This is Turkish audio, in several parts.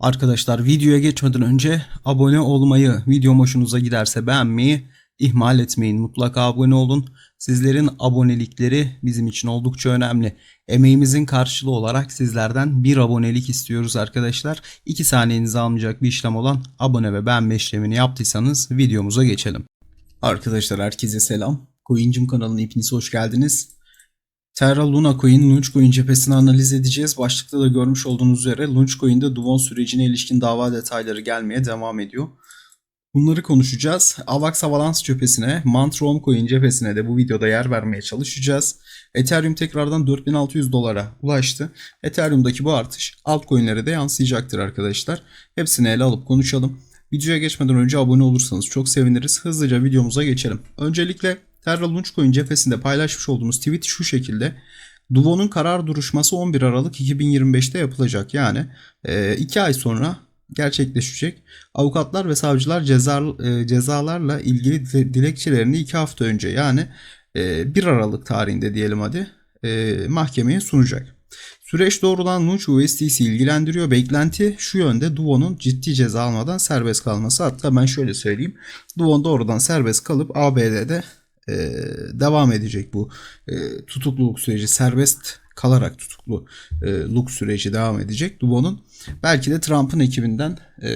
Arkadaşlar videoya geçmeden önce abone olmayı, videom hoşunuza giderse beğenmeyi ihmal etmeyin. Mutlaka abone olun. Sizlerin abonelikleri bizim için oldukça önemli. Emeğimizin karşılığı olarak sizlerden bir abonelik istiyoruz arkadaşlar. 2 saniyenizi almayacak bir işlem olan abone ve beğenme işlemini yaptıysanız videomuza geçelim. Arkadaşlar herkese selam. Coincim kanalına hepiniz hoş geldiniz. Terra Luna Coin, Launchcoin cephesini analiz edeceğiz. Başlıkta da görmüş olduğunuz üzere Launchcoin'de Duvon sürecine ilişkin dava detayları gelmeye devam ediyor. Bunları konuşacağız. Avax Avalanche cephesine, Mantron Coin cephesine de bu videoda yer vermeye çalışacağız. Ethereum tekrardan 4600 dolara ulaştı. Ethereum'daki bu artış altcoin'lere de yansıyacaktır arkadaşlar. Hepsini ele alıp konuşalım. Videoya geçmeden önce abone olursanız çok seviniriz. Hızlıca videomuza geçelim. Öncelikle Terra Launchcoin cephesinde paylaşmış olduğumuz tweet şu şekilde. Duvo'nun karar duruşması 11 Aralık 2025'te yapılacak. Yani 2 ay sonra gerçekleşecek. Avukatlar ve savcılar ceza, e, cezalarla ilgili dile- dilekçelerini 2 hafta önce yani e, 1 Aralık tarihinde diyelim hadi e, mahkemeye sunacak. Süreç doğrudan Launch USDC ilgilendiriyor. Beklenti şu yönde Duo'nun ciddi ceza almadan serbest kalması. Hatta ben şöyle söyleyeyim. Duo doğrudan serbest kalıp ABD'de e, devam edecek bu e, tutukluluk süreci serbest kalarak tutukluluk süreci devam edecek Dubo'nun. Belki de Trump'ın ekibinden e,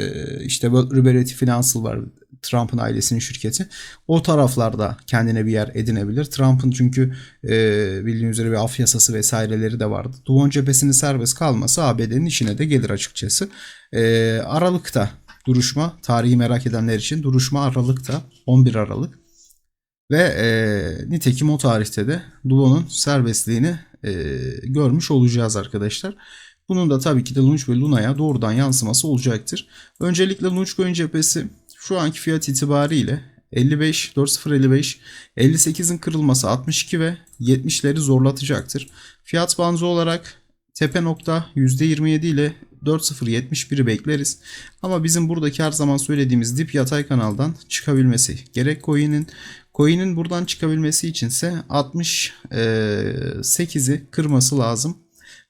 işte Liberty Financial var Trump'ın ailesinin şirketi. O taraflarda kendine bir yer edinebilir. Trump'ın çünkü e, bildiğiniz üzere bir af yasası vesaireleri de vardı. Duvon cephesinin serbest kalması ABD'nin işine de gelir açıkçası. E, Aralık'ta duruşma, tarihi merak edenler için duruşma Aralık'ta 11 Aralık. Ve e, nitekim o tarihte de Duvo'nun serbestliğini e, görmüş olacağız arkadaşlar. Bunun da tabii ki de Launch ve Luna'ya doğrudan yansıması olacaktır. Öncelikle Launchcoin cephesi şu anki fiyat itibariyle 55, 4055, 58'in kırılması 62 ve 70'leri zorlatacaktır. Fiyat bandı olarak tepe nokta %27 ile 4071'i bekleriz. Ama bizim buradaki her zaman söylediğimiz dip yatay kanaldan çıkabilmesi gerek coin'in Coin'in buradan çıkabilmesi içinse 68'i kırması lazım.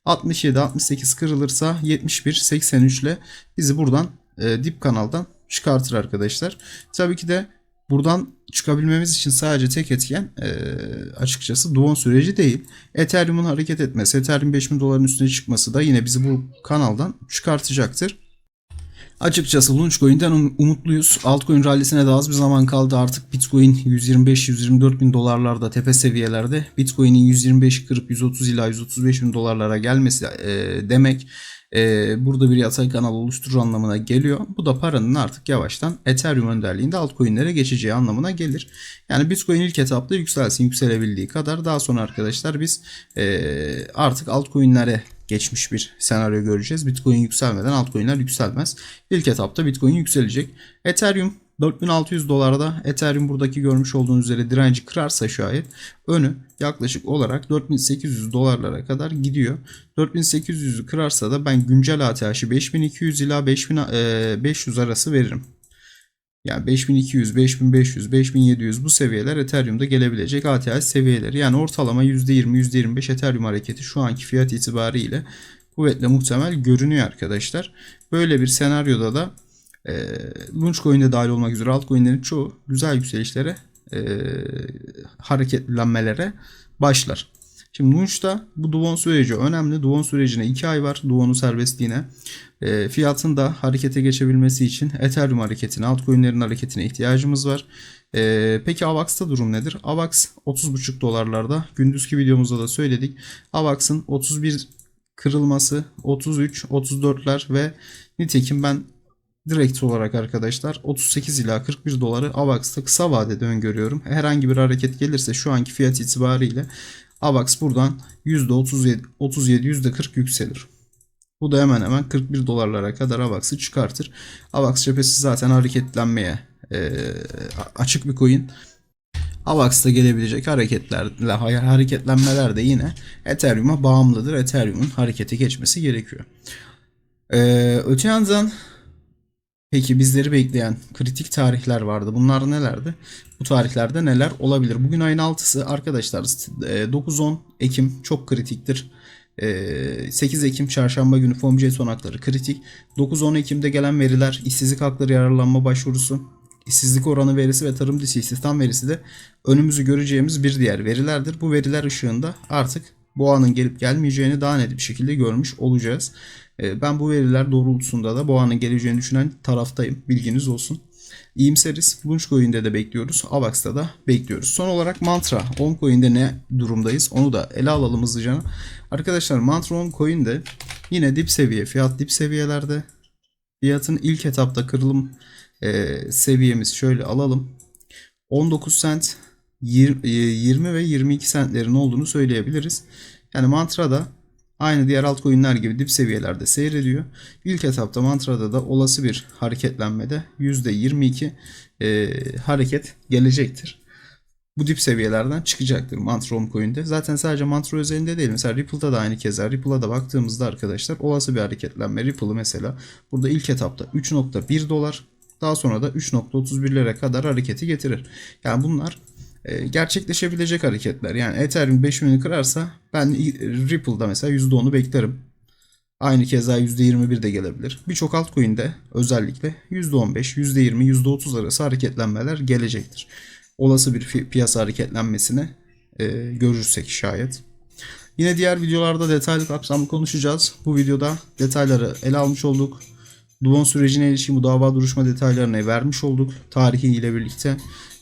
67 68 kırılırsa 71 83 ile bizi buradan e, dip kanaldan çıkartır arkadaşlar. Tabii ki de buradan çıkabilmemiz için sadece tek etken e, açıkçası Duon süreci değil. Ethereum'un hareket etmesi, Ethereum 5000 doların üstüne çıkması da yine bizi bu kanaldan çıkartacaktır. Açıkçası Launchcoin'den um- umutluyuz. Altcoin rallisine de az bir zaman kaldı. Artık Bitcoin 125-124 bin dolarlarda tepe seviyelerde. Bitcoin'in 125 kırıp 130 ila 135 bin dolarlara gelmesi e, demek e, burada bir yatay kanal oluşturur anlamına geliyor. Bu da paranın artık yavaştan Ethereum önderliğinde altcoin'lere geçeceği anlamına gelir. Yani Bitcoin ilk etapta yükselsin yükselebildiği kadar daha sonra arkadaşlar biz e, artık altcoin'lere geçmiş bir senaryo göreceğiz. Bitcoin yükselmeden altcoin'ler yükselmez. İlk etapta Bitcoin yükselecek. Ethereum 4600 dolarda Ethereum buradaki görmüş olduğunuz üzere direnci kırarsa şayet önü yaklaşık olarak 4800 dolarlara kadar gidiyor. 4800'ü kırarsa da ben güncel ATH'i 5200 ila 5500 arası veririm. Yani 5200, 5500, 5700 bu seviyeler Ethereum'da gelebilecek ATH seviyeleri. Yani ortalama %20, %25 Ethereum hareketi şu anki fiyat itibariyle kuvvetle muhtemel görünüyor arkadaşlar. Böyle bir senaryoda da e, Launchcoin'de dahil olmak üzere altcoin'lerin çoğu güzel yükselişlere, e, hareketlenmelere başlar. Şimdi Launch'ta bu Duvon süreci önemli. Duvon sürecine 2 ay var. Duvon'un serbestliğine. E, fiyatın da harekete geçebilmesi için Ethereum hareketine, altcoin'lerin hareketine ihtiyacımız var. E, peki AVAX'ta durum nedir? AVAX 30,5 dolarlarda. Gündüzki videomuzda da söyledik. AVAX'ın 31 kırılması, 33, 34'ler ve nitekim ben direkt olarak arkadaşlar 38 ila 41 doları AVAX'ta kısa vadede öngörüyorum. Herhangi bir hareket gelirse şu anki fiyat itibariyle AVAX buradan %37, 37, %40 yükselir. Bu da hemen hemen 41 dolarlara kadar AVAX'ı çıkartır. AVAX cephesi zaten hareketlenmeye e, açık bir coin. AVAX'ta gelebilecek hareketlerle hareketlenmeler de yine Ethereum'a bağımlıdır. Ethereum'un harekete geçmesi gerekiyor. Ee, öte yandan Peki bizleri bekleyen kritik tarihler vardı. Bunlar nelerdi? Bu tarihlerde neler olabilir? Bugün ayın 6'sı arkadaşlar e, 9-10 Ekim çok kritiktir. Ee, 8 Ekim çarşamba günü FOMC son hakları kritik. 9-10 Ekim'de gelen veriler işsizlik hakları yararlanma başvurusu, işsizlik oranı verisi ve tarım dışı istihdam verisi de önümüzü göreceğimiz bir diğer verilerdir. Bu veriler ışığında artık boğanın gelip gelmeyeceğini daha net bir şekilde görmüş olacağız. Ee, Ben bu veriler doğrultusunda da boğanın geleceğini düşünen taraftayım. Bilginiz olsun. İyimseriz. Launchcoin'de de bekliyoruz. Avax'ta da bekliyoruz. Son olarak Mantra Oncoin'de ne durumdayız? Onu da ele alalım hızlıca. Arkadaşlar Mantra Oncoin'de yine dip seviye. Fiyat dip seviyelerde. Fiyatın ilk etapta kırılım e, seviyemiz şöyle alalım. 19 sent 20, 20 ve 22 centlerin olduğunu söyleyebiliriz. Yani Mantra'da aynı diğer altcoin'ler gibi dip seviyelerde seyrediyor. İlk etapta Mantra'da da olası bir hareketlenmede %22 e, hareket gelecektir. Bu dip seviyelerden çıkacaktır Mantra Coin'de. Zaten sadece Mantra özelinde değil. Mesela Ripple'da da aynı keza. Ripple'a da baktığımızda arkadaşlar olası bir hareketlenme. Ripple'ı mesela burada ilk etapta 3.1 dolar daha sonra da 3.31'lere kadar hareketi getirir. Yani bunlar e, gerçekleşebilecek hareketler. Yani Ethereum 5000'i kırarsa ben Ripple'da mesela %10'u beklerim. Aynı keza %21 de gelebilir. Birçok altcoin'de özellikle %15, %20, %30 arası hareketlenmeler gelecektir. Olası bir piyasa hareketlenmesini e, görürsek şayet. Yine diğer videolarda detaylı kapsamlı konuşacağız. Bu videoda detayları ele almış olduk. Duon sürecine ilişkin bu dava duruşma detaylarını vermiş olduk. Tarihi ile birlikte.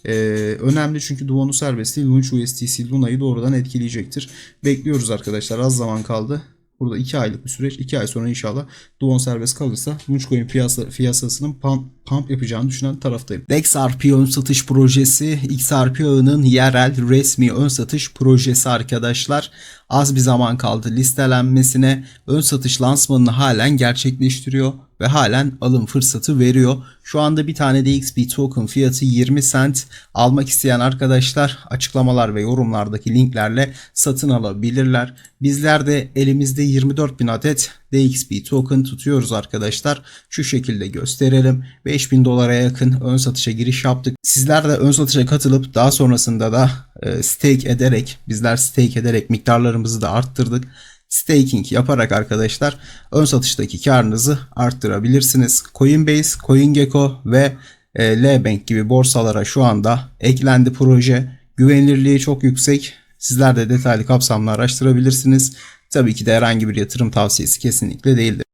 Ee, önemli çünkü Duon'un serbestliği Launch USDC Luna'yı doğrudan etkileyecektir. Bekliyoruz arkadaşlar. Az zaman kaldı. Burada 2 aylık bir süreç. 2 ay sonra inşallah Duon serbest kalırsa Launchcoin piyasa, piyasasının pump, pump yapacağını düşünen taraftayım. DexRP ön satış projesi XRP ağının yerel resmi ön satış projesi arkadaşlar. Az bir zaman kaldı listelenmesine. Ön satış lansmanını halen gerçekleştiriyor ve halen alım fırsatı veriyor. Şu anda bir tane DXP token fiyatı 20 cent. Almak isteyen arkadaşlar açıklamalar ve yorumlardaki linklerle satın alabilirler. Bizler de elimizde 24 bin adet DXP token tutuyoruz arkadaşlar. Şu şekilde gösterelim. 5000 dolara yakın ön satışa giriş yaptık. Sizler de ön satışa katılıp daha sonrasında da e, stake ederek bizler stake ederek miktarlarımızı da arttırdık staking yaparak arkadaşlar ön satıştaki karınızı arttırabilirsiniz. Coinbase, CoinGecko ve e, Lbank gibi borsalara şu anda eklendi proje. Güvenilirliği çok yüksek. Sizler de detaylı kapsamlı araştırabilirsiniz. Tabii ki de herhangi bir yatırım tavsiyesi kesinlikle değildir.